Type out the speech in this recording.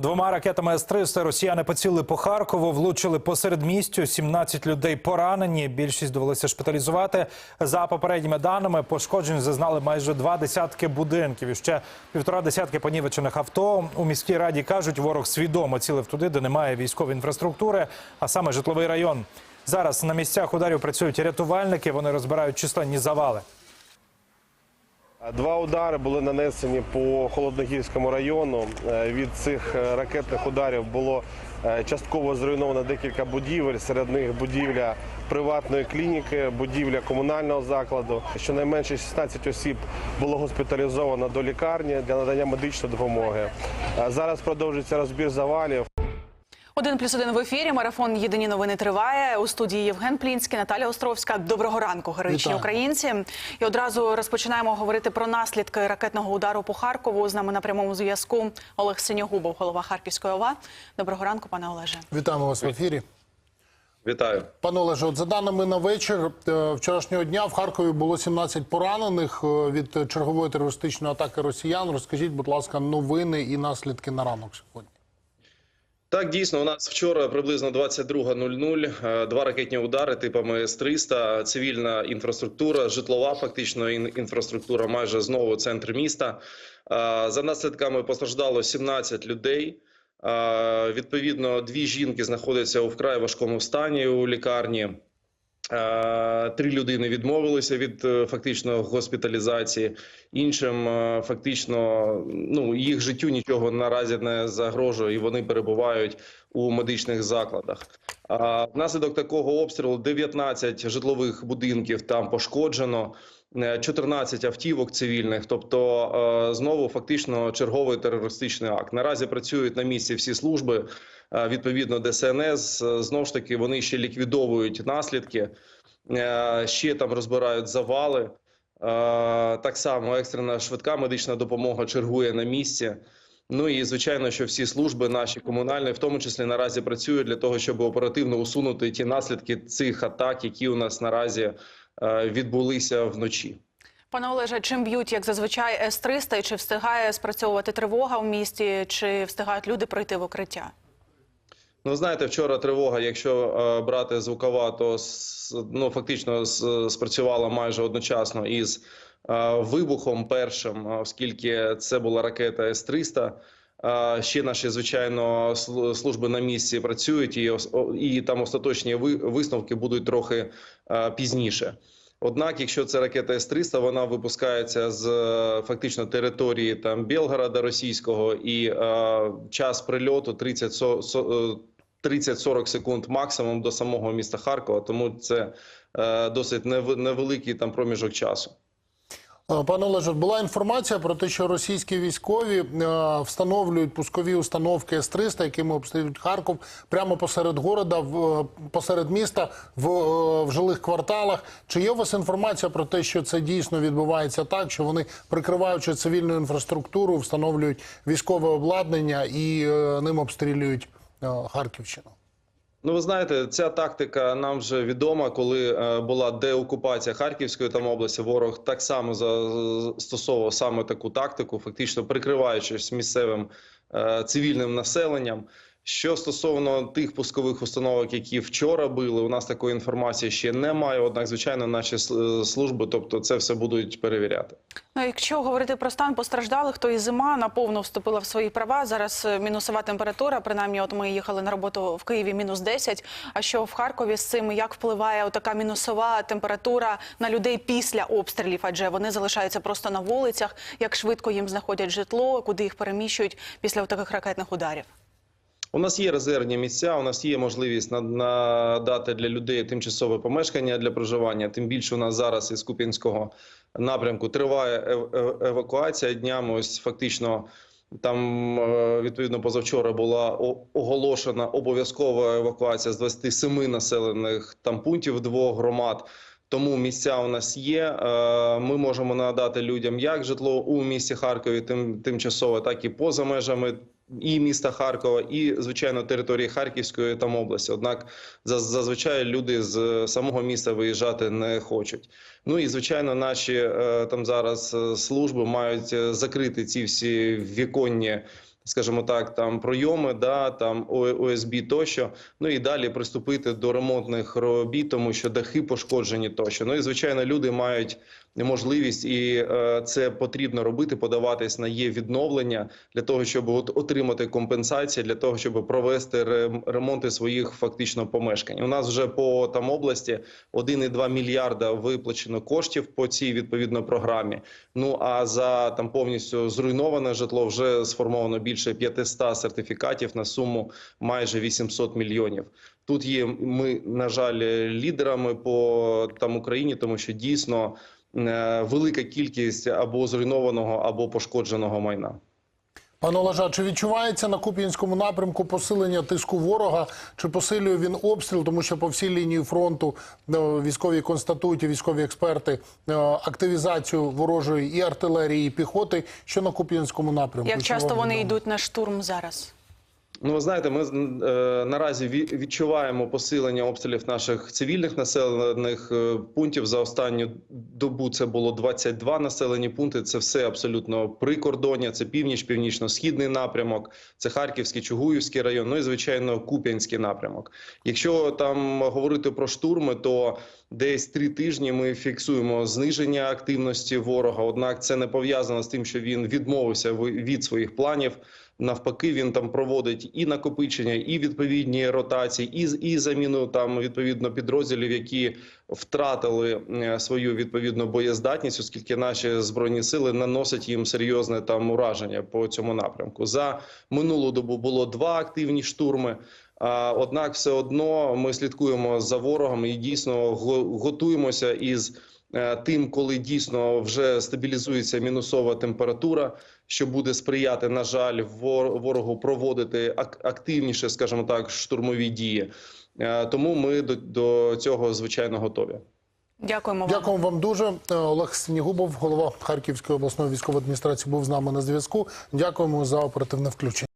Двома ракетами С-300 росіяни поцілили по Харкову, влучили посеред містю. 17 людей поранені. Більшість довелося шпиталізувати. За попередніми даними, пошкоджень зазнали майже два десятки будинків. І ще півтора десятки понівечених авто. У міській раді кажуть, ворог свідомо цілив туди, де немає військової інфраструктури, а саме житловий район. Зараз на місцях ударів працюють рятувальники. Вони розбирають численні завали. Два удари були нанесені по Холодногірському району. Е, Від цих е, ракетних ударів було е, частково зруйновано декілька будівель. Серед них будівля приватної клініки, будівля комунального закладу. Щонайменше 16 осіб було госпіталізовано до лікарні для надання медичної допомоги. Зараз продовжується розбір завалів. Один плюс один в ефірі. Марафон Єдині новини триває. У студії Євген Плінський, Наталя Островська. Доброго ранку, героїчні Вітаю. українці. І одразу розпочинаємо говорити про наслідки ракетного удару по Харкову. З нами на прямому зв'язку Олег Синьогубов, голова Харківської ОВА. Доброго ранку, пане Олеже. Вітаємо вас в ефірі. Вітаю. Пане Олеже, от за даними на вечір е, вчорашнього дня в Харкові було 17 поранених е, від чергової терористичної атаки росіян. Розкажіть, будь ласка, новини і наслідки на ранок сьогодні. Так, дійсно, у нас вчора приблизно 22.00 е, два ракетні удари типами С-300, цивільна інфраструктура, житлова фактично інфраструктура, майже знову центр міста. Е, За наслідками постраждало 17 людей. Е, Відповідно, дві жінки знаходяться у вкрай важкому стані у лікарні. Е, Три людини відмовилися від е, фактично госпіталізації. Іншим е, фактично ну їх життю нічого наразі не загрожує, і вони перебувають у медичних закладах. А внаслідок такого обстрілу 19 житлових будинків там пошкоджено. Е, 14 автівок цивільних, тобто е, знову фактично черговий терористичний акт. Наразі працюють на місці всі служби. Е, Відповідно, ДСНС е, знову ж таки вони ще ліквідовують наслідки, е, ще там розбирають завали. Е, Так само екстрена швидка медична допомога чергує на місці. Ну і звичайно, що всі служби наші комунальні, в тому числі наразі працюють для того, щоб оперативно усунути ті наслідки цих атак, які у нас наразі е, відбулися вночі. Пане Олеже, чим б'ють, як зазвичай, С-300, і чи встигає спрацьовувати тривога в місті, чи встигають люди пройти в укриття? Ну, знаєте, вчора тривога, якщо е, брати звукова, то с- ну фактично с- спрацювала майже одночасно із е, вибухом першим, е, оскільки це була ракета С-300. Ще наші звичайно сл- служби на місці працюють, і і там остаточні ви- висновки будуть трохи пізніше. Однак, якщо це ракета С-300, вона випускається з е, фактично території там Білгорода російського, і е, час прильоту 30 со- со- е, 30-40 секунд максимум до самого міста Харкова. Тому це е, досить нев- невеликий там проміжок часу. Е, Пане Олеже, була інформація про те, що російські військові е, встановлюють пускові установки С-300, якими обстрілюють Харков прямо посеред города, е, посеред міста, в, в жилих кварталах. Чи є у вас інформація про те, що це дійсно відбувається так, що вони, прикриваючи цивільну інфраструктуру, встановлюють військове обладнання і ним обстрілюють Харківщину? Ну, ви знаєте, ця тактика нам вже відома, коли е, була деокупація Харківської там області. Ворог так само застосовував саме таку тактику, фактично прикриваючись місцевим е, цивільним населенням. Що стосовно тих пускових установок, які вчора били, у нас такої інформації ще немає. Однак, звичайно, наші служби, тобто, це все будуть перевіряти. Ну, якщо говорити про стан постраждалих, то і зима наповно вступила в свої права. Зараз е, мінусова температура. Принаймні, от ми їхали на роботу в Києві мінус 10. А що в Харкові з цим як впливає така мінусова температура на людей після обстрілів? Адже вони залишаються просто на вулицях. Як швидко їм знаходять житло, куди їх переміщують після таких ракетних ударів? У нас є резервні місця. У нас є можливість на- надати для людей тимчасове помешкання для проживання. Тим більше у нас зараз із Куп'янського напрямку триває ев- ев- евакуація днями. Ось фактично. Там е, відповідно позавчора була оголошена обов'язкова евакуація з 27 населених там пунктів двох громад. Тому місця у нас є. Е, Ми можемо надати людям як житло у місті Харкові, тим тимчасово, так і поза межами і міста Харкова, і звичайно території Харківської там області. Однак за- зазвичай люди з самого міста виїжджати не хочуть. Ну і звичайно, наші е, там зараз е, служби мають е, закрити ці всі віконні скажімо так, там пройоми, да там ОСБ тощо. Ну і далі приступити до ремонтних робіт, тому що дахи пошкоджені тощо. Ну і звичайно, люди мають можливість, і е, це потрібно робити, подаватись на є відновлення для того, щоб от отримати компенсації, для того, щоб провести ремонти своїх фактично помешкань. У нас вже по там області 1,2 мільярда виплачено коштів по цій відповідно програмі. Ну а за там повністю зруйноване житло вже сформовано більше 500 сертифікатів на суму майже 800 мільйонів. Тут є ми, на жаль, лідерами по там Україні, тому що дійсно велика кількість або зруйнованого, або пошкодженого майна. Пане Олеже, чи відчувається на Куп'янському напрямку посилення тиску ворога? Чи посилює він обстріл? Тому що по всій лінії фронту е, військові констатують і військові експерти е, активізацію ворожої і артилерії, і піхоти. Що на Куп'янському напрямку? Як часто вони йдуть на штурм зараз? Ну, ви знаєте, ми е, наразі відчуваємо посилення обстрілів наших цивільних населених е, пунктів. За останню добу це було 22 населені пункти. Це все абсолютно прикордоння. Це північ, північно-східний напрямок, це Харківський, Чугуївський район. Ну і звичайно, Куп'янський напрямок. Якщо там говорити про штурми, то десь три тижні ми фіксуємо зниження активності ворога. Однак це не пов'язано з тим, що він відмовився ви- від своїх планів. Навпаки, він там проводить і накопичення, і відповідні ротації, і, і заміну там відповідно підрозділів, які втратили свою відповідну боєздатність, оскільки наші збройні сили наносять їм серйозне там ураження по цьому напрямку. За минулу добу було два активні штурми. Однак, все одно ми слідкуємо за ворогом і дійсно готуємося із тим, коли дійсно вже стабілізується мінусова температура, що буде сприяти, на жаль, ворогу проводити ак- активніше, скажімо так, штурмові дії. Е, Тому ми до, до цього звичайно готові. Дякуємо вам. Дякуємо вам дуже. Е, Олег Снігубов, голова Харківської обласної військової адміністрації, був з нами на зв'язку. Дякуємо за оперативне включення.